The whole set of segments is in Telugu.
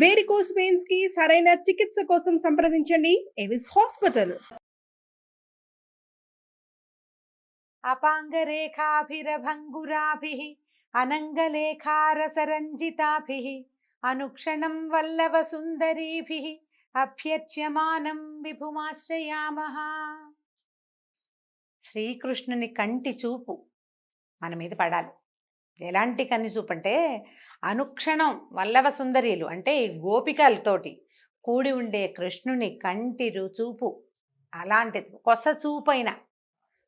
వేరికోస్ పెయిన్స్కి సరైన చికిత్స కోసం సంప్రదించండి. ఎవిస్ హాస్పిటల్ అపాంగరేఖాభిరభంగురాభి అనంగలేఖారసరంజితాభి అనుక్షణం వల్లవ వల్లభసుందరీభిः అభ్యర్చ్యమానం విభుమాశ్రయామః. శ్రీకృష్ణుని కంటి చూపు మన మీద పడాలి. ఎలాంటి కన్ని చూపు అంటే అనుక్షణం వల్లభ సుందరీలు అంటే ఈ గోపికలతోటి కూడి ఉండే కృష్ణుని కంటి రు- చూపు అలాంటి కొస చూపైన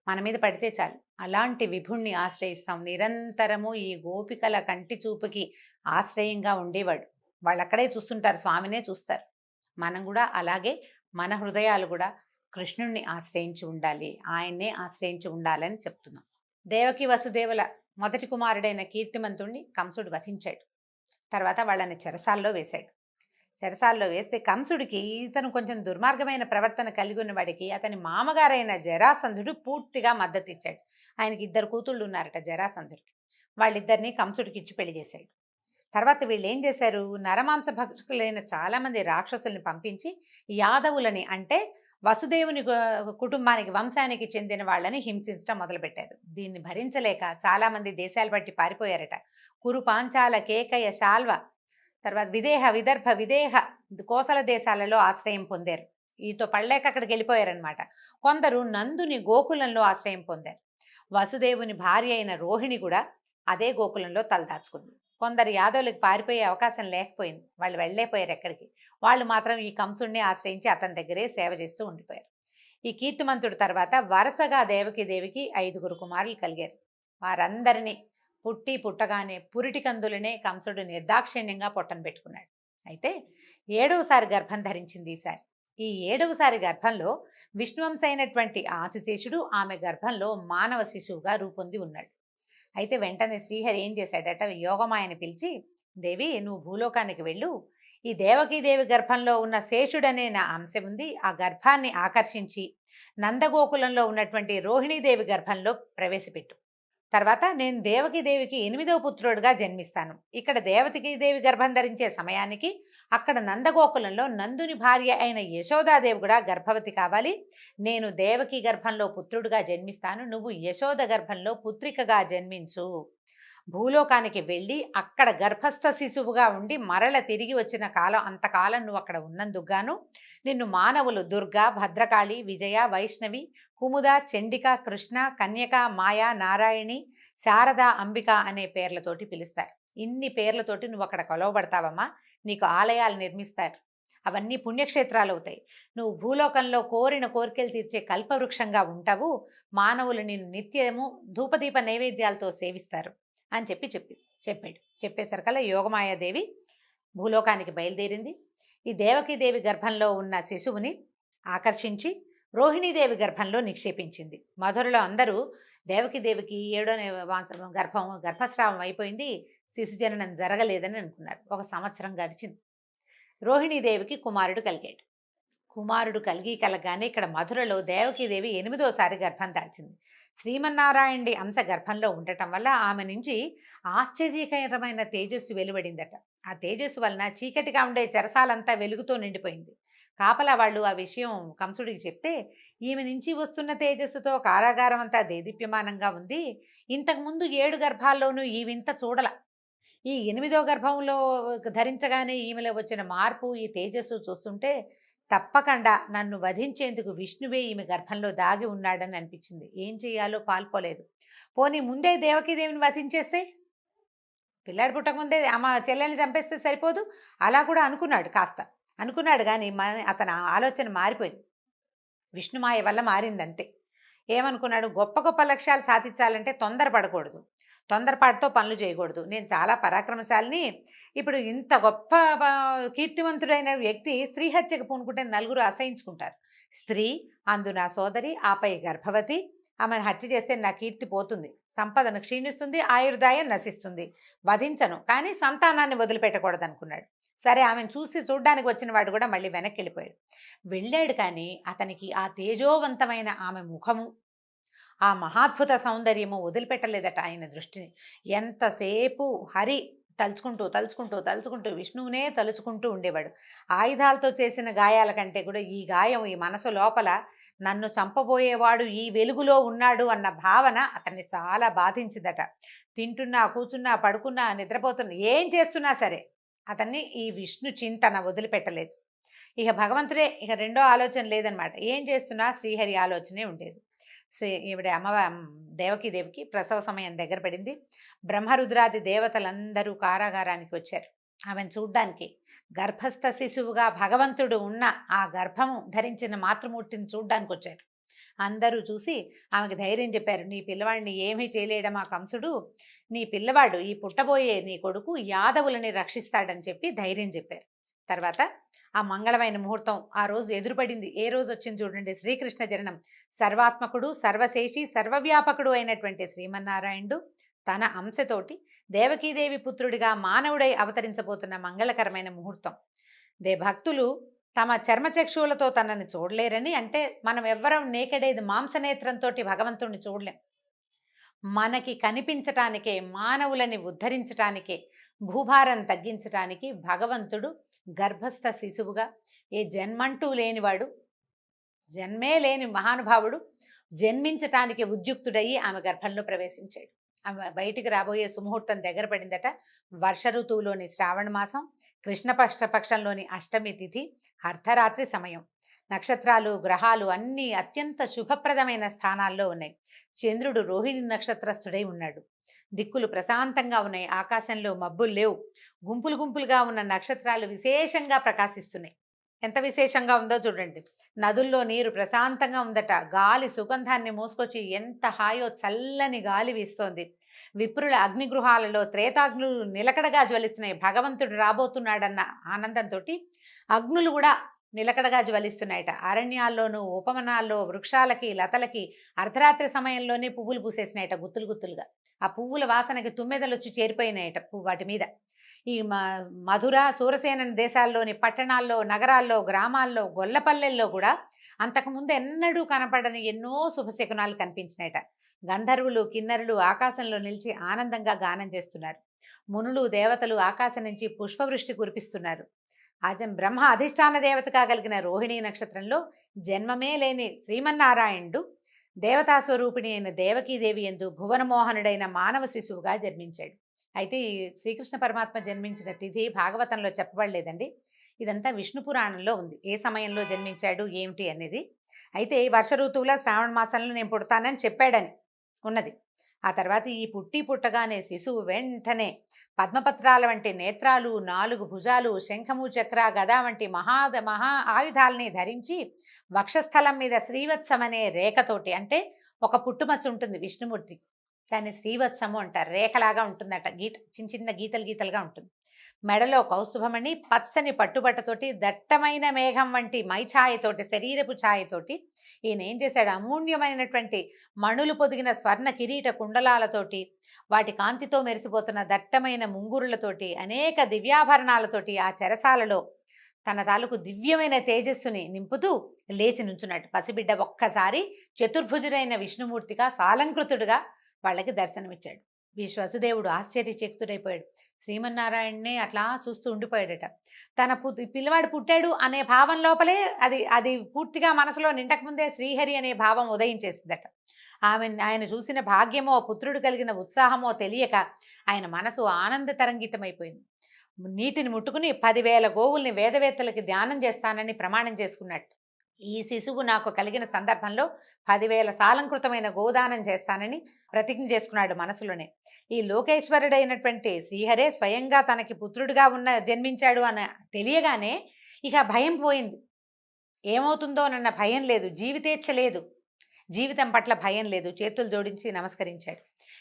మన మీద పడితే చాలు. అలాంటి విభుణ్ణి ఆశ్రయిస్తాం. నిరంతరము ఈ గోపికల కంటి చూపుకి ఆశ్రయంగా ఉండేవాడు. వాళ్ళు అక్కడే చూస్తుంటారు స్వామినే చూస్తారు. మనం కూడా అలాగే మన హృదయాలు కూడా కృష్ణుణ్ణి ఆశ్రయించి ఉండాలి ఆయన్నే ఆశ్రయించి ఉండాలని చెప్తున్నాం. దేవకి వసుదేవుల మొదటి కుమారుడైన కీర్తిమంతుణ్ణి కంసుడు వధించాడు. తర్వాత వాళ్ళని చెరసాల్లో వేశాడు. చెరసాల్లో వేస్తే కంసుడికి ఇతను కొంచెం దుర్మార్గమైన ప్రవర్తన కలిగి ఉన్నవాడికి అతని మామగారైన జరాసంధుడు పూర్తిగా మద్దతు ఇచ్చాడు. ఆయనకి ఇద్దరు కూతుళ్ళు ఉన్నారట జరాసంధుడికి. వాళ్ళిద్దరిని కంసుడికి ఇచ్చి పెళ్ళి చేశాడు. తర్వాత వీళ్ళు ఏం చేశారు? నరమాంస భక్షకులైన చాలామంది రాక్షసుల్ని పంపించి యాదవులని అంటే వసుదేవుని కుటుంబానికి వంశానికి చెందిన వాళ్ళని హింసించడం మొదలుపెట్టారు. దీన్ని భరించలేక చాలామంది దేశాలు బట్టి పారిపోయారట. కురు పాంచాల కేకయ శాల్వ తర్వాత విదేహ విదర్భ విదేహ కోసల దేశాలలో ఆశ్రయం పొందారు. ఈతో పడలేక అక్కడికి వెళ్ళిపోయారనమాట కొందరు నందుని గోకులంలో ఆశ్రయం పొందారు. వసుదేవుని భార్య అయిన రోహిణి కూడా అదే గోకులంలో తలదాచుకుంది కొందరు యాదవులకు పారిపోయే అవకాశం లేకపోయింది. వాళ్ళు వెళ్ళేపోయారు ఎక్కడికి. వాళ్ళు మాత్రం ఈ కంసుడిని ఆశ్రయించి అతని దగ్గరే సేవ చేస్తూ ఉండిపోయారు. ఈ కీర్తిమంతుడు తర్వాత వరుసగా దేవకి దేవికి ఐదుగురు కుమారులు కలిగారు. వారందరినీ పుట్టి పుట్టగానే పురిటి కందులనే కంసుడు నిర్దాక్షిణ్యంగా పొట్టను పెట్టుకున్నాడు. అయితే ఏడవసారి గర్భం ధరించింది ఈసారి. ఈ ఏడవసారి గర్భంలో విష్ణువంశ అయినటువంటి ఆతిశేషుడు ఆమె గర్భంలో మానవ శిశువుగా రూపొంది ఉన్నాడు. అయితే వెంటనే శ్రీహరి ఏం చేశాడట? యోగమాయని పిలిచి దేవి నువ్వు భూలోకానికి వెళ్ళు. ఈ దేవకీదేవి గర్భంలో ఉన్న శేషుడనే నా అంశం ఉంది. ఆ గర్భాన్ని ఆకర్షించి నందగోకులంలో ఉన్నటువంటి రోహిణీదేవి గర్భంలో ప్రవేశపెట్టు. తర్వాత నేను దేవకీదేవికి ఎనిమిదవ పుత్రుడుగా జన్మిస్తాను. ఇక్కడ దేవకీదేవి గర్భం ధరించే సమయానికి అక్కడ నందగోకులంలో నందుని భార్య అయిన యశోదాదేవి కూడా గర్భవతి కావాలి. నేను దేవకి గర్భంలో పుత్రుడుగా జన్మిస్తాను. నువ్వు యశోద గర్భంలో పుత్రికగా జన్మించు. భూలోకానికి వెళ్ళి అక్కడ గర్భస్థ శిశువుగా ఉండి మరల తిరిగి వచ్చిన కాలం అంతకాలం నువ్వు అక్కడ ఉన్నందుకుగాను నిన్ను మానవులు దుర్గా భద్రకాళి విజయ వైష్ణవి కుముద చండిక కృష్ణ కన్యక మాయా నారాయణి శారద అంబిక అనే పేర్లతోటి పిలుస్తాయి. ఇన్ని పేర్లతోటి నువ్వు అక్కడ కొలవబడతావమ్మా. నీకు ఆలయాలు నిర్మిస్తారు. అవన్నీ పుణ్యక్షేత్రాలు అవుతాయి నువ్వు భూలోకంలో కోరిన కోరికలు తీర్చే కల్పవృక్షంగా ఉంటావు. మానవులు నిన్ను నిత్యము ధూపదీప నైవేద్యాలతో సేవిస్తారు అని చెప్పి చెప్పి చెప్పాడు. చెప్పేసరికల్లా యోగమాయాదేవి భూలోకానికి బయలుదేరింది. ఈ దేవకీదేవి గర్భంలో ఉన్న శిశువుని ఆకర్షించి రోహిణీదేవి గర్భంలో నిక్షేపించింది. మధురలో అందరూ దేవకీదేవికి ఏడో నే- గర్భం గర్భస్రావం అయిపోయింది. శిశు జననం జరగలేదని అనుకున్నారు. ఒక సంవత్సరం గడిచింది. రోహిణీదేవికి కుమారుడు కలిగాడు. కుమారుడు కలిగి కలగానే ఇక్కడ మధురలో దేవకీదేవి ఎనిమిదోసారి గర్భం దాల్చింది. శ్రీమన్నారాయణుడి అంశ గర్భంలో ఉండటం వల్ల ఆమె నుంచి ఆశ్చర్యకరమైన తేజస్సు వెలువడిందట. ఆ తేజస్సు వలన చీకటిగా ఉండే చెరసాలంతా వెలుగుతో నిండిపోయింది. కాపలా వాళ్ళు ఆ విషయం కంసుడికి చెప్తే ఈమె నుంచి వస్తున్న తేజస్సుతో కారాగారం అంతా దేదీప్యమానంగా ఉంది. ఇంతకుముందు ఏడు గర్భాల్లోనూ ఈ వింత చూడల. ఈ ఎనిమిదో గర్భంలో ధరించగానే ఈమెలో వచ్చిన మార్పు ఈ తేజస్సు చూస్తుంటే తప్పకుండా నన్ను వధించేందుకు విష్ణువే ఈమె గర్భంలో దాగి ఉన్నాడని అనిపించింది. ఏం చేయాలో పాల్పోలేదు. పోనీ ముందే దేవకీదేవిని వధించేస్తే? పిల్లాడు పుట్టకముందే అమ్మ చెల్లెల్ని చంపేస్తే సరిపోదు? అలా కూడా అనుకున్నాడు కాస్త. అనుకున్నాడు కానీ మన అతని ఆలోచన మారిపోయింది. విష్ణుమాయ వల్ల మారిందంతే. ఏమనుకున్నాడు? గొప్ప గొప్ప లక్ష్యాలు సాధించాలంటే తొందరపడకూడదు. తొందరపాటుతో పనులు చేయకూడదు. నేను చాలా పరాక్రమశాలిని. ఇప్పుడు ఇంత గొప్ప కీర్తివంతుడైన వ్యక్తి స్త్రీ హత్యకు పూనుకుంటే నలుగురు అసహించుకుంటారు. స్త్రీ అందు నా సోదరి ఆపై గర్భవతి. ఆమెను హత్య చేస్తే నా కీర్తి పోతుంది. సంపదను క్షీణిస్తుంది ఆయుర్దాయం నశిస్తుంది. వధించను కానీ సంతానాన్ని వదిలిపెట్టకూడదు అనుకున్నాడు సరే ఆమెను చూసి చూడ్డానికి వచ్చిన వాడు కూడా మళ్ళీ వెనక్కి వెళ్ళిపోయాడు. వెళ్ళాడు కానీ అతనికి ఆ తేజోవంతమైన ఆమె ముఖము ఆ మహాద్భుత సౌందర్యము వదిలిపెట్టలేదట ఆయన దృష్టిని. ఎంతసేపు హరి తలుచుకుంటూ తలుచుకుంటూ తలుచుకుంటూ విష్ణువునే తలుచుకుంటూ ఉండేవాడు. ఆయుధాలతో చేసిన గాయాల కంటే కూడా ఈ గాయం ఈ మనసు లోపల నన్ను చంపబోయేవాడు ఈ వెలుగులో ఉన్నాడు అన్న భావన అతన్ని చాలా బాధించిందట. తింటున్నా కూర్చున్నా పడుకున్నా నిద్రపోతున్నా ఏం చేస్తున్నా సరే అతన్ని ఈ విష్ణు చింతన వదిలిపెట్టలేదు. ఇక భగవంతుడే ఇక రెండో ఆలోచన లేదనమాట ఏం చేస్తున్నా శ్రీహరి ఆలోచనే ఉండేది. ఈవిడ అమ్మవ దేవకి దేవికి ప్రసవ సమయం దగ్గర పడింది. బ్రహ్మరుద్రాది దేవతలందరూ కారాగారానికి వచ్చారు. ఆమెను చూడ్డానికి గర్భస్థ శిశువుగా భగవంతుడు ఉన్న ఆ గర్భము ధరించిన మాతృమూర్తిని చూడ్డానికి వచ్చారు. అందరూ చూసి ఆమెకు ధైర్యం చెప్పారు. నీ పిల్లవాడిని ఏమీ చేయలేడం ఆ కంసుడు. నీ పిల్లవాడు ఈ పుట్టబోయే నీ కొడుకు యాదవులని రక్షిస్తాడని చెప్పి ధైర్యం చెప్పారు. తర్వాత ఆ మంగళమైన ముహూర్తం ఆ రోజు ఎదురుపడింది. ఏ రోజు వచ్చింది చూడండి. శ్రీకృష్ణ జరణం సర్వాత్మకుడు సర్వశేషి సర్వవ్యాపకుడు అయినటువంటి శ్రీమన్నారాయణుడు తన అంశతోటి దేవకీదేవి పుత్రుడిగా మానవుడై అవతరించబోతున్న మంగళకరమైన ముహూర్తం. దే భక్తులు తమ చర్మచక్షువులతో తనని చూడలేరని అంటే మనం ఎవ్వరం నేకడేది మాంసనేత్రంతో భగవంతుణ్ణి చూడలేం. మనకి కనిపించటానికే మానవులని ఉద్ధరించటానికే భూభారం తగ్గించటానికి భగవంతుడు గర్భస్థ శిశువుగా ఏ జన్మంటూ లేనివాడు జన్మే లేని మహానుభావుడు జన్మించటానికి ఉద్యుక్తుడయ్యి ఆమె గర్భంలో ప్రవేశించాడు. ఆమె బయటికి రాబోయే సుముహూర్తం దగ్గర పడిందట. వర్ష ఋతువులోని శ్రావణ మాసం కృష్ణపక్ష పక్షంలోని అష్టమి తిథి అర్ధరాత్రి సమయం. నక్షత్రాలు గ్రహాలు అన్నీ అత్యంత శుభప్రదమైన స్థానాల్లో ఉన్నాయి. చంద్రుడు రోహిణి నక్షత్రస్థుడై ఉన్నాడు. దిక్కులు ప్రశాంతంగా ఉన్నాయి. ఆకాశంలో మబ్బులు లేవు. గుంపులు గుంపులుగా ఉన్న నక్షత్రాలు విశేషంగా ప్రకాశిస్తున్నాయి. ఎంత విశేషంగా ఉందో చూడండి. నదుల్లో నీరు ప్రశాంతంగా ఉందట. గాలి సుగంధాన్ని మోసుకొచ్చి ఎంత హాయో చల్లని గాలి వీస్తోంది. విప్రుల అగ్నిగృహాలలో త్రేతాగ్నులు నిలకడగా జ్వలిస్తున్నాయి. భగవంతుడు రాబోతున్నాడన్న ఆనందంతో అగ్నులు కూడా నిలకడగా జ్వలిస్తున్నాయట. అరణ్యాల్లోనూ ఉపవనాల్లో వృక్షాలకి లతలకి అర్ధరాత్రి సమయంలోనే పువ్వులు పూసేసినాయట గుత్తులు గుత్తులుగా. ఆ పువ్వుల వాసనకి తుమ్మెదలు వచ్చి చేరిపోయినాయట పువ్వు వాటి మీద. ఈ మ మధుర సూరసేన దేశాల్లోని పట్టణాల్లో నగరాల్లో గ్రామాల్లో గొల్లపల్లెల్లో కూడా అంతకుముందు ఎన్నడూ కనపడని ఎన్నో శుభశకునాలు కనిపించినాయట. గంధర్వులు కిన్నరులు ఆకాశంలో నిలిచి ఆనందంగా గానం చేస్తున్నారు. మునులు దేవతలు ఆకాశం నుంచి పుష్పవృష్టి కురిపిస్తున్నారు. అజం బ్రహ్మ అధిష్టాన దేవతగా కలిగిన రోహిణీ నక్షత్రంలో జన్మమే లేని శ్రీమన్నారాయణుడు దేవతా స్వరూపిణి అయిన దేవకీదేవి ఎందు భువనమోహనుడైన మానవ శిశువుగా జన్మించాడు. అయితే ఈ శ్రీకృష్ణ పరమాత్మ జన్మించిన తిథి భాగవతంలో చెప్పబడలేదండి. ఇదంతా విష్ణు పురాణంలో ఉంది. ఏ సమయంలో జన్మించాడు ఏమిటి అనేది. అయితే ఈ వర్ష ఋతువులో శ్రావణ మాసంలో నేను పుడతానని చెప్పాడని ఉన్నది. ఆ తర్వాత ఈ పుట్టి పుట్టగానే శిశువు వెంటనే పద్మపత్రాల వంటి నేత్రాలు నాలుగు భుజాలు శంఖము చక్ర గద వంటి మహాద మహా ఆయుధాలని ధరించి వక్షస్థలం మీద శ్రీవత్సమనే రేఖతోటి అంటే ఒక పుట్టుమచ్చ ఉంటుంది విష్ణుమూర్తి దాన్ని శ్రీవత్సము అంటారు. రేఖలాగా ఉంటుందట. గీత చిన్న చిన్న గీతలు గీతలుగా ఉంటుంది. మెడలో కౌస్తుభమణి పచ్చని పట్టుబట్టతోటి దట్టమైన మేఘం వంటి మైఛాయతోటి శరీరపు ఛాయతోటి ఈయన ఏం చేశాడు? అమూల్యమైనటువంటి మణులు పొదిగిన స్వర్ణ కిరీట కుండలాలతోటి వాటి కాంతితో మెరిసిపోతున్న దట్టమైన ముంగురులతోటి అనేక దివ్యాభరణాలతోటి ఆ చెరసాలలో తన తాలూకు దివ్యమైన తేజస్సుని నింపుతూ లేచి నుంచున్నాడు. పసిబిడ్డ ఒక్కసారి చతుర్భుజుడైన విష్ణుమూర్తిగా సాలంకృతుడుగా వాళ్ళకి దర్శనమిచ్చాడు. విశ్వసుదేవుడు ఆశ్చర్యచకితుడైపోయాడు. శ్రీమన్నారాయణనే అట్లా చూస్తూ ఉండిపోయాడట. తన పు పిల్లవాడు పుట్టాడు అనే భావం లోపలే అది అది పూర్తిగా మనసులో నిండకముందే శ్రీహరి అనే భావం ఉదయించేసిందట. ఆమె ఆయన చూసిన భాగ్యమో పుత్రుడు కలిగిన ఉత్సాహమో తెలియక ఆయన మనసు ఆనంద తరంగితమైపోయింది నీటిని ముట్టుకుని పదివేల గోవుల్ని వేదవేత్తలకి ధ్యానం చేస్తానని ప్రమాణం చేసుకున్నట్టు. ఈ శిశువు నాకు కలిగిన సందర్భంలో పదివేల సాలంకృతమైన గోదానం చేస్తానని ప్రతిజ్ఞ చేసుకున్నాడు మనసులోనే. ఈ లోకేశ్వరుడైనటువంటి శ్రీహరే స్వయంగా తనకి పుత్రుడిగా ఉన్న జన్మించాడు అని తెలియగానే ఇక భయం పోయింది. ఏమవుతుందోనన్న భయం లేదు జీవితేచ్ఛ లేదు జీవితం పట్ల భయం లేదు చేతులు జోడించి నమస్కరించాడు.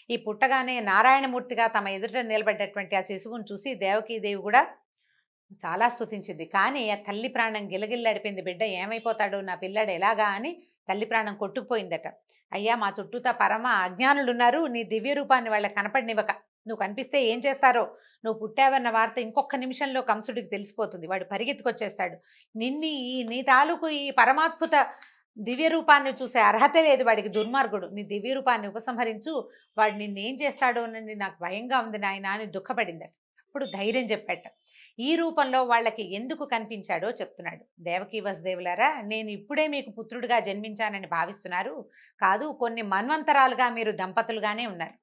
ఈ పుట్టగానే నారాయణమూర్తిగా తమ ఎదుట నిలబడ్డటువంటి ఆ శిశువును చూసి దేవకీదేవి కూడా చాలా స్తుతించింది. కానీ ఆ తల్లి ప్రాణం గిలగిల్లాడిపోయింది. బిడ్డ ఏమైపోతాడు? నా పిల్లాడు ఎలాగా? అని తల్లి ప్రాణం కొట్టుకుపోయిందట. అయ్యా మా చుట్టూతా పరమ అజ్ఞానులు ఉన్నారు నీ దివ్య రూపాన్ని వాళ్ళకి కనపడినివ్వక. నువ్వు కనిపిస్తే ఏం చేస్తారో? నువ్వు పుట్టావన్న వార్త ఇంకొక నిమిషంలో కంసుడికి తెలిసిపోతుంది. వాడు పరిగెత్తుకొచ్చేస్తాడు. నిన్ని ఈ నీ తాలూకు ఈ పరమాద్భుత దివ్య రూపాన్ని చూసే అర్హత లేదు వాడికి దుర్మార్గుడు. నీ దివ్య రూపాన్ని ఉపసంహరించు. వాడు నిన్నేం చేస్తాడో అని నాకు భయంగా ఉంది నాయన అని దుఃఖపడిందట. అప్పుడు ధైర్యం చెప్పాట. ఈ రూపంలో వాళ్ళకి ఎందుకు కనిపించాడో చెప్తున్నాడు. దేవకీ వసుదేవులారా నేను ఇప్పుడే మీకు పుత్రుడిగా జన్మించానని భావిస్తున్నారు. కాదు కొన్ని మన్వంతరాలుగా మీరు దంపతులుగానే ఉన్నారు.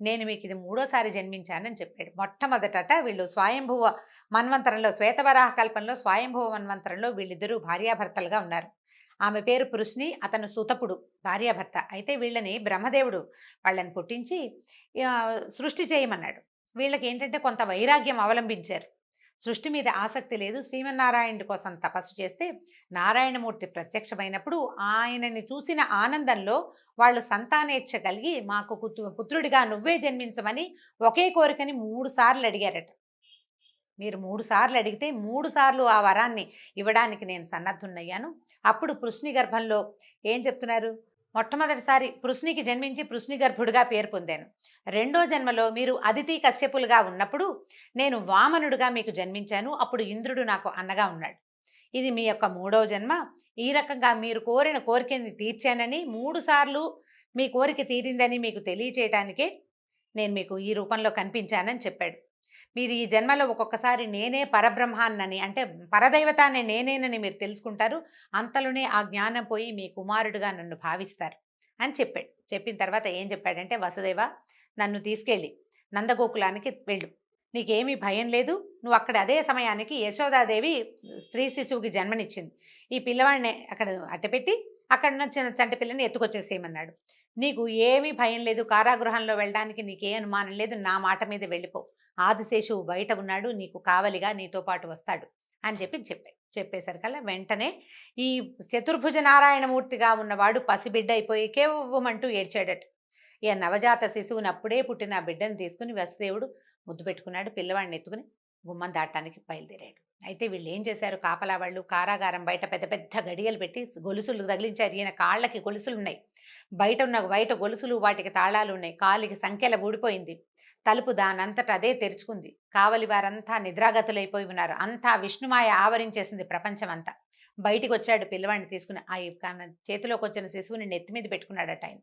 నేను మీకు ఇది మూడోసారి జన్మించానని చెప్పాడు. మొట్టమొదటట వీళ్ళు స్వయంభువ మన్వంతరంలో శ్వేతవరాహ కల్పంలో స్వయంభువ మన్వంతరంలో వీళ్ళిద్దరూ భార్యాభర్తలుగా ఉన్నారు. ఆమె పేరు పృష్ణి అతను సుతపుడు భార్యాభర్త. అయితే వీళ్ళని బ్రహ్మదేవుడు వాళ్ళని పుట్టించి సృష్టి చేయమన్నాడు. వీళ్ళకి ఏంటంటే కొంత వైరాగ్యం అవలంబించారు. సృష్టి మీద ఆసక్తి లేదు. శ్రీమన్నారాయణుడి కోసం తపస్సు చేస్తే నారాయణమూర్తి ప్రత్యక్షమైనప్పుడు ఆయనని చూసిన ఆనందంలో వాళ్ళు సంతానేచ్ఛ కలిగి మాకు పుత్రు- పుత్రుడిగా నువ్వే జన్మించమని ఒకే కోరికని మూడు సార్లు అడిగారట. మీరు మూడు సార్లు అడిగితే మూడు సార్లు ఆ వరాన్ని ఇవ్వడానికి నేను సన్నద్ధున్నయ్యాను అప్పుడు పృష్ణి గర్భంలో ఏం చెప్తున్నారు? మొట్టమొదటిసారి పృష్ణికి జన్మించి పృష్ణి గర్భుడిగా పేరు పొందాను. రెండో జన్మలో మీరు అదితి కశ్యపులుగా ఉన్నప్పుడు నేను వామనుడుగా మీకు జన్మించాను అప్పుడు ఇంద్రుడు నాకు అన్నగా ఉన్నాడు. ఇది మీ యొక్క మూడవ జన్మ. ఈ రకంగా మీరు కోరిన కోరికని తీర్చానని మూడుసార్లు మీ కోరిక తీరిందని మీకు తెలియచేయటానికే నేను మీకు ఈ రూపంలో కనిపించానని చెప్పాడు. మీరు ఈ జన్మలో ఒక్కొక్కసారి నేనే పరబ్రహ్మాన్నని అంటే పరదైవతాన్ని నేనేనని మీరు తెలుసుకుంటారు. అంతలోనే ఆ జ్ఞానం పోయి మీ కుమారుడుగా నన్ను భావిస్తారు అని చెప్పాడు. చెప్పిన తర్వాత ఏం చెప్పాడంటే వసుదేవ నన్ను తీసుకెళ్ళి నందగోకులానికి వెళ్ళు. నీకేమీ భయం లేదు. నువ్వు అక్కడ అదే సమయానికి యశోదాదేవి స్త్రీ శిశువుకి జన్మనిచ్చింది. ఈ పిల్లవాడిని అక్కడ అట్టపెట్టి అక్కడ ఉన్న చిన్న చంటి పిల్లని ఎత్తుకొచ్చేసేయమన్నాడు. నీకు ఏమీ భయం లేదు. కారాగృహంలో వెళ్ళడానికి నీకే అనుమానం లేదు. నా మాట మీద వెళ్ళిపో. ఆదిశేషువు బయట ఉన్నాడు నీకు కావలిగా నీతో పాటు వస్తాడు అని చెప్పి చెప్పాడు చెప్పేసరికల్లా వెంటనే ఈ చతుర్భుజ నారాయణమూర్తిగా ఉన్నవాడు పసిబిడ్డ అయిపోయి కేవ్వమంటూ ఏడ్చాడట. ఇక నవజాత శిశువుని అప్పుడే పుట్టిన బిడ్డను తీసుకుని వసుదేవుడు ముద్దు పెట్టుకున్నాడు పిల్లవాడిని ఎత్తుకుని గుమ్మం దాటానికి బయలుదేరాడు. అయితే వీళ్ళు ఏం చేశారు? కాపలా వాళ్ళు కారాగారం బయట పెద్ద పెద్ద గడియలు పెట్టి గొలుసులు తగిలించారు. ఈయన కాళ్ళకి గొలుసులు ఉన్నాయి బయట ఉన్న బయట గొలుసులు వాటికి తాళాలు ఉన్నాయి కాలికి సంఖ్యల ఊడిపోయింది. తలుపు దానంతట అదే తెరుచుకుంది. కావలి వారంతా నిద్రాగతులైపోయి ఉన్నారు. అంతా విష్ణుమాయ ఆవరించేసింది ప్రపంచం అంతా బయటికి వచ్చాడు పిల్లవాడిని తీసుకుని. ఆ చేతిలోకి వచ్చిన శిశువుని నెత్తి మీద పెట్టుకున్నాడట ఆయన.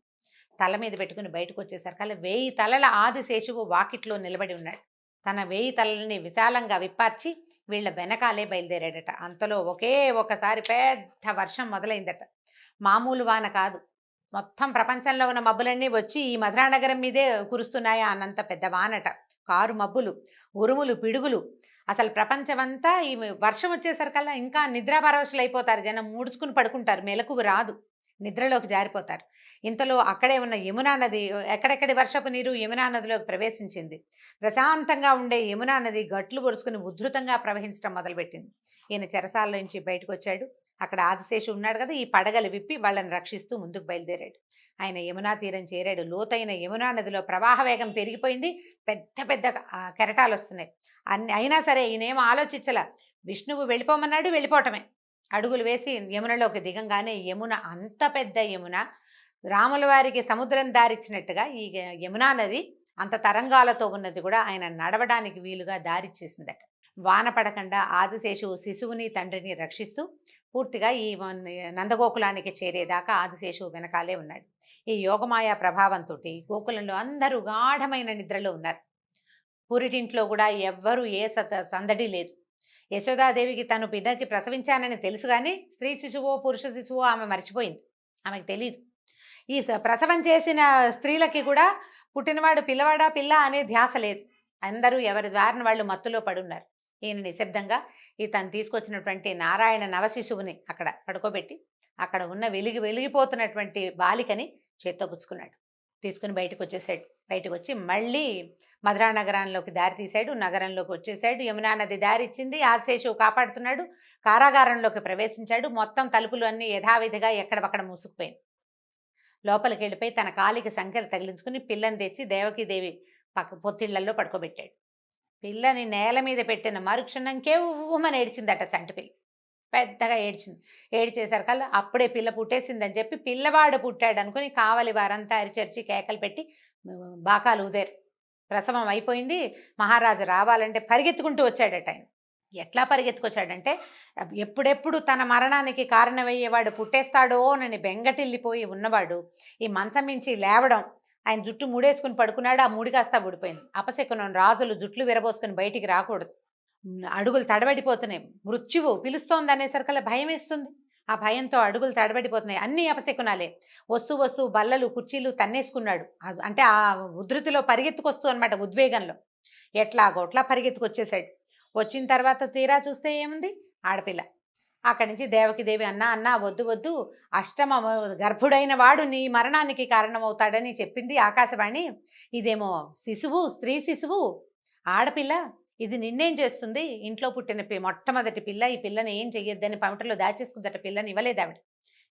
తల మీద పెట్టుకుని బయటకు వచ్చేసరికల్లా వేయి తలల ఆదిశేషువు వాకిట్లో నిలబడి ఉన్నాడు. తన వేయి తలల్ని విశాలంగా విప్పార్చి వీళ్ళ వెనకాలే బయలుదేరాడట. అంతలో ఒకే ఒకసారి పెద్ద వర్షం మొదలైందట. మామూలు వాన కాదు. మొత్తం ప్రపంచంలో ఉన్న మబ్బులన్నీ వచ్చి ఈ మధురానగరం మీదే కురుస్తున్నాయా అన్నంత పెద్ద వానట. కారు మబ్బులు ఉరుములు పిడుగులు. అసలు ప్రపంచమంతా ఈ వర్షం వచ్చేసరికల్లా ఇంకా నిద్రాపరవశులు అయిపోతారు జనం మూడుచుకుని పడుకుంటారు. మెలకువ రాదు. నిద్రలోకి జారిపోతారు. ఇంతలో అక్కడే ఉన్న యమునా నది ఎక్కడెక్కడి వర్షపు నీరు యమునా నదిలోకి ప్రవేశించింది. ప్రశాంతంగా ఉండే యమునా నది గట్లు పొరుచుకుని ఉధృతంగా ప్రవహించడం మొదలుపెట్టింది. ఈయన చెరసాల నుంచి బయటకు వచ్చాడు అక్కడ ఆదిశేషు ఉన్నాడు కదా ఈ పడగలు విప్పి వాళ్ళని రక్షిస్తూ ముందుకు బయలుదేరాడు. ఆయన యమునా తీరం చేరాడు. లోతైన యమునా నదిలో ప్రవాహ వేగం పెరిగిపోయింది. పెద్ద పెద్ద కెరటాలు వస్తున్నాయి. అన్ని అయినా సరే ఈయనేం ఆలోచించల. విష్ణువు వెళ్ళిపోమన్నాడు వెళ్ళిపోవటమే. అడుగులు వేసి యమునలోకి దిగంగానే యమున అంత పెద్ద యమున రాముల వారికి సముద్రం దారిచ్చినట్టుగా ఈ యమునా నది అంత తరంగాలతో ఉన్నది కూడా ఆయన నడవడానికి వీలుగా దారిచ్చేసిందట. వాన పడకుండా ఆదిశేషువు శిశువుని తండ్రిని రక్షిస్తూ పూర్తిగా ఈ నందగోకులానికి చేరేదాకా ఆదిశేషువు వెనకాలే ఉన్నాడు. ఈ యోగమాయ ప్రభావంతో గోకులంలో అందరూ గాఢమైన నిద్రలో ఉన్నారు. పురిటింట్లో కూడా ఎవ్వరూ ఏ సత సందడి లేదు. యశోదాదేవికి తను బిడ్డకి ప్రసవించానని తెలుసు కానీ స్త్రీ శిశువో పురుష శిశువో ఆమె మర్చిపోయింది. ఆమెకు తెలియదు ఈ ప్రసవం చేసిన స్త్రీలకి కూడా పుట్టినవాడు పిల్లవాడా పిల్ల అనే ధ్యాస లేదు. అందరూ ఎవరి ద్వారాన వాళ్ళు మత్తులో పడున్నారు. ఈయన నిశ్శబ్దంగా ఇతను తీసుకొచ్చినటువంటి నారాయణ నవశిశువుని అక్కడ పడుకోబెట్టి అక్కడ ఉన్న వెలిగి వెలిగిపోతున్నటువంటి బాలికని చేత్తో పుచ్చుకున్నాడు. తీసుకుని బయటకు వచ్చేసాడు బయటకు వచ్చి మళ్ళీ మధురా నగరంలోకి దారి తీశాడు. నగరంలోకి వచ్చేసాడు. యమునా నది దారి ఇచ్చింది ఆదిశేషువు కాపాడుతున్నాడు. కారాగారంలోకి ప్రవేశించాడు. మొత్తం తలుపులు అన్నీ యథావిధిగా ఎక్కడపక్కడ మూసుకుపోయింది లోపలికి వెళ్ళిపోయి తన కాలికి సంఖ్యలు తగిలించుకుని పిల్లని తెచ్చి దేవకీదేవి పక్క పొత్తిళ్ళలో పడుకోబెట్టాడు. పిల్లని నేల మీద పెట్టిన మరుక్షణంకే ఉమ్మని ఏడ్చిందట చంటి పిల్ల. పెద్దగా ఏడ్చింది. ఏడ్చేసరికల్లా అప్పుడే పిల్ల పుట్టేసిందని చెప్పి పిల్లవాడు పుట్టాడు అనుకుని కావలి వారంతా అరిచరిచి కేకలు పెట్టి బాకాలు ఉదేరు ప్రసవం అయిపోయింది. మహారాజు రావాలంటే పరిగెత్తుకుంటూ వచ్చాడట ఆయన. ఎట్లా పరిగెత్తుకొచ్చాడంటే ఎప్పుడెప్పుడు తన మరణానికి కారణమయ్యేవాడు పుట్టేస్తాడో అని బెంగటిల్లిపోయి ఉన్నవాడు ఈ మంచం మించి లేవడం ఆయన జుట్టు మూడేసుకుని పడుకున్నాడు ఆ మూడి కాస్త ఊడిపోయింది. అపశకునం రాజులు జుట్లు విరబోసుకుని బయటికి రాకూడదు. అడుగులు తడబడిపోతున్నాయి. మృత్యువు పిలుస్తోంది అనేసరికల్లా భయం వేస్తుంది. ఆ భయంతో అడుగులు తడబడిపోతున్నాయి. అన్ని అపశకునాలే. వస్తూ వస్తూ బల్లలు కుర్చీలు తన్నేసుకున్నాడు. అంటే ఆ ఉధృతిలో పరిగెత్తుకొస్తూ అనమాట ఉద్వేగంలో. ఎట్లా గొట్లా పరిగెత్తుకొచ్చేసాడు వచ్చిన తర్వాత తీరా చూస్తే ఏముంది? ఆడపిల్ల. అక్కడి నుంచి దేవకి దేవి అన్న అన్న వద్దు వద్దు అష్టమ గర్భుడైన వాడు నీ మరణానికి కారణమవుతాడని చెప్పింది ఆకాశవాణి. ఇదేమో శిశువు స్త్రీ శిశువు ఆడపిల్ల ఇది నిన్నేం చేస్తుంది? ఇంట్లో పుట్టిన పి మొట్టమొదటి పిల్ల ఈ పిల్లని ఏం చెయ్యొద్దని పమిటలో దాచేసుకుందట పిల్లని ఇవ్వలేదు ఆవిడ.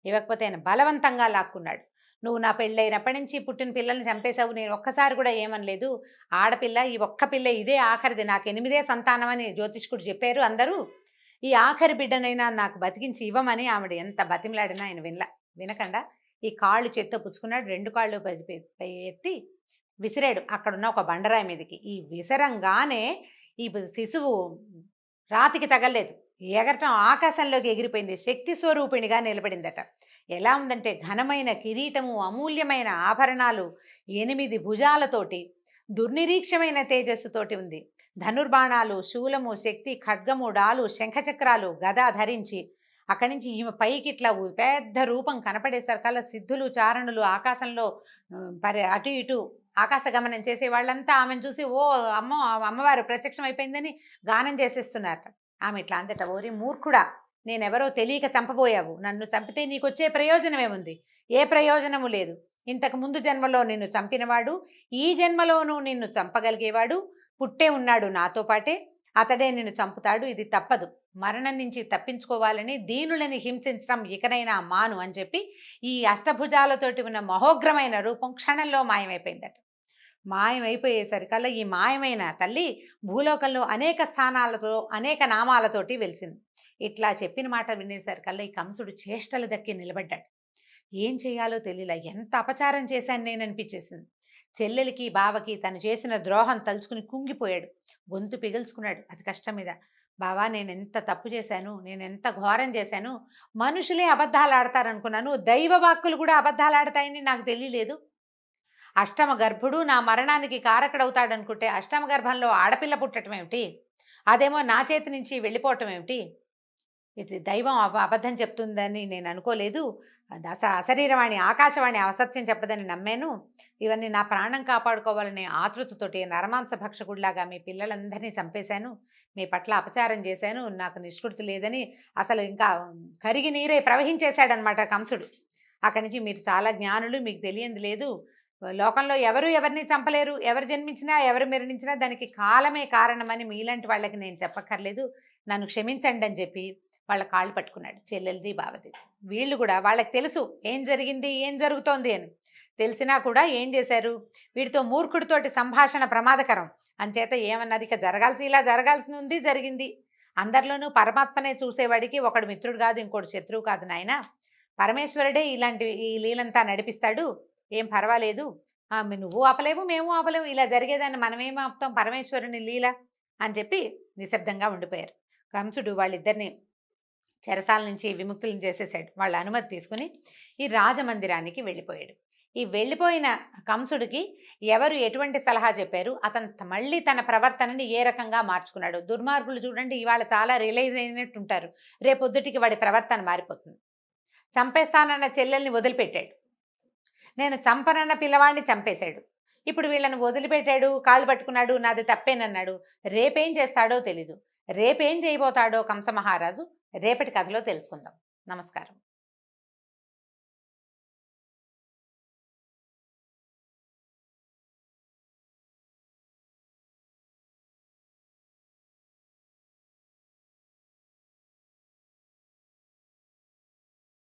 ఇవ్వకపోతే ఆయన బలవంతంగా లాక్కున్నాడు. నువ్వు నా పెళ్ళైనప్పటి నుంచి పుట్టిన పిల్లల్ని చంపేశావు నేను ఒక్కసారి కూడా ఏమనలేదు. ఆడపిల్ల ఈ ఒక్క పిల్ల ఇదే ఆఖరిది నాకు ఎనిమిదే సంతానం అని జ్యోతిష్కుడు చెప్పారు అందరూ. ఈ ఆఖరి బిడ్డనైనా నాకు బతికించి ఇవ్వమని ఆవిడ ఎంత బతిమలాడినా ఆయన వినలా. వినకుండా? ఈ కాళ్ళు చేత్తో పుచ్చుకున్నాడు రెండు కాళ్ళు ఎత్తి విసిరాడు. అక్కడున్న ఒక బండరాయి మీదకి. ఈ విసరంగానే ఈ శిశువు రాతికి తగలేదు ఎగరటం ఆకాశంలోకి ఎగిరిపోయింది. శక్తి స్వరూపిణిగా నిలబడిందట. ఎలా ఉందంటే ఘనమైన కిరీటము అమూల్యమైన ఆభరణాలు ఎనిమిది భుజాలతోటి దుర్నిరీక్షమైన తేజస్సుతోటి ఉంది. ధనుర్బాణాలు శూలము శక్తి ఖడ్గము డాలు శంఖచక్రాలు గద ధరించి అక్కడి నుంచి ఈమె పైకి ఇట్లా పెద్ద రూపం కనపడేసరికల్లా సిద్ధులు చారణులు ఆకాశంలో పరి అటు ఇటు ఆకాశ గమనం చేసే వాళ్ళంతా ఆమెను చూసి ఓ అమ్మ అమ్మవారు ప్రత్యక్షం అయిపోయిందని గానం చేసేస్తున్నారట. ఆమె ఇట్లా అంతట ఓరి మూర్ఖుడా నేనెవరో తెలియక చంపబోయావు. నన్ను చంపితే నీకు వచ్చే ప్రయోజనమేముంది? ఏ ప్రయోజనము లేదు. ఇంతకు ముందు జన్మలో నిన్ను చంపినవాడు ఈ జన్మలోనూ నిన్ను చంపగలిగేవాడు పుట్టే ఉన్నాడు నాతో పాటే అతడే నిన్ను చంపుతాడు ఇది తప్పదు. మరణం నుంచి తప్పించుకోవాలని దీనులని హింసించడం ఇకనైనా మాను అని చెప్పి ఈ అష్టభుజాలతోటి ఉన్న మహోగ్రమైన రూపం క్షణంలో మాయమైపోయిందట. మాయమైపోయేసరికల్లా ఈ మాయమైన తల్లి భూలోకంలో అనేక స్థానాలతో అనేక నామాలతోటి వెలిసింది. ఇట్లా చెప్పిన మాట వినేసరికల్లా ఈ కంసుడు చేష్టలు దక్కి నిలబడ్డాడు. ఏం చేయాలో తెలియలా ఎంత అపచారం చేశాను నేను అనిపించేసింది. చెల్లెలికి బావకి తను చేసిన ద్రోహం తలుచుకుని కుంగిపోయాడు. గొంతు పిగుల్చుకున్నాడు. అది కష్టం మీద. బావా నేను ఎంత తప్పు చేశాను? నేను ఎంత ఘోరం చేశాను? మనుషులే అబద్ధాలు ఆడతారనుకున్నాను దైవ వాక్కులు కూడా అబద్ధాలు ఆడతాయని నాకు తెలియలేదు. అష్టమ గర్భుడు నా మరణానికి కారకుడవుతాడు అనుకుంటే అష్టమ గర్భంలో ఆడపిల్ల పుట్టడం ఏమిటి? అదేమో నా చేతి నుంచి వెళ్ళిపోవటం ఏమిటి? ఇది దైవం అబద్ధం చెప్తుందని నేను అనుకోలేదు. దశ శరీరవాణి అశరీరవాణి ఆకాశవాణి అసత్యం చెప్పదని నమ్మాను. ఇవన్నీ నా ప్రాణం కాపాడుకోవాలనే ఆతృతతోటి నరమాంస భక్షకుడిలాగా మీ పిల్లలందరినీ చంపేశాను. మీ పట్ల అపచారం చేశాను. నాకు నిష్కృతి లేదని అసలు ఇంకా కరిగి నీరే ప్రవహించేశాడనమాట కంసుడు. అక్కడి నుంచి మీరు చాలా జ్ఞానులు మీకు తెలియంది లేదు. లోకంలో ఎవరు ఎవరిని చంపలేరు. ఎవరు జన్మించినా ఎవరు మరణించినా దానికి కాలమే కారణమని మీలాంటి వాళ్ళకి నేను చెప్పక్కర్లేదు. నన్ను క్షమించండి అని చెప్పి వాళ్ళ కాళ్ళు పట్టుకున్నాడు చెల్లెలది బావది. వీళ్ళు కూడా వాళ్ళకి తెలుసు ఏం జరిగింది ఏం జరుగుతోంది అని. తెలిసినా కూడా ఏం చేశారు? వీడితో మూర్ఖుడితోటి సంభాషణ ప్రమాదకరం. అంచేత ఏమన్నారు? ఇక జరగాల్సి ఇలా జరగాల్సి ఉంది జరిగింది. అందరిలోనూ పరమాత్మనే చూసేవాడికి ఒకడు మిత్రుడు కాదు ఇంకోటి శత్రువు కాదు నాయన. పరమేశ్వరుడే ఇలాంటి ఈ లీలంతా నడిపిస్తాడు. ఏం పర్వాలేదు. నువ్వు ఆపలేవు మేము ఆపలేవు. ఇలా జరిగేదాన్ని మనమేం ఆపుతాం? పరమేశ్వరుని లీల అని చెప్పి నిశ్శబ్దంగా ఉండిపోయారు. కంసుడు వాళ్ళిద్దరిని చెరసాల నుంచి విముక్తులను చేసేసాడు. వాళ్ళ అనుమతి తీసుకుని ఈ రాజమందిరానికి వెళ్ళిపోయాడు. ఈ వెళ్ళిపోయిన కంసుడికి ఎవరు ఎటువంటి సలహా చెప్పారు? అతను మళ్ళీ తన ప్రవర్తనని ఏ రకంగా మార్చుకున్నాడు? దుర్మార్గులు చూడండి ఇవాళ చాలా రియలైజ్ అయినట్టు ఉంటారు రేపొద్దుటికి వాడి ప్రవర్తన మారిపోతుంది. చంపేస్తానన్న చెల్లెల్ని వదిలిపెట్టాడు. నేను చంపనన్న పిల్లవాడిని చంపేశాడు. ఇప్పుడు వీళ్ళని వదిలిపెట్టాడు కాలు పట్టుకున్నాడు నాది తప్పేనన్నాడు. రేపేం చేస్తాడో తెలీదు. రేపేం చేయబోతాడో కంస మహారాజు రేపటి కథలో తెలుసుకుందాం. నమస్కారం.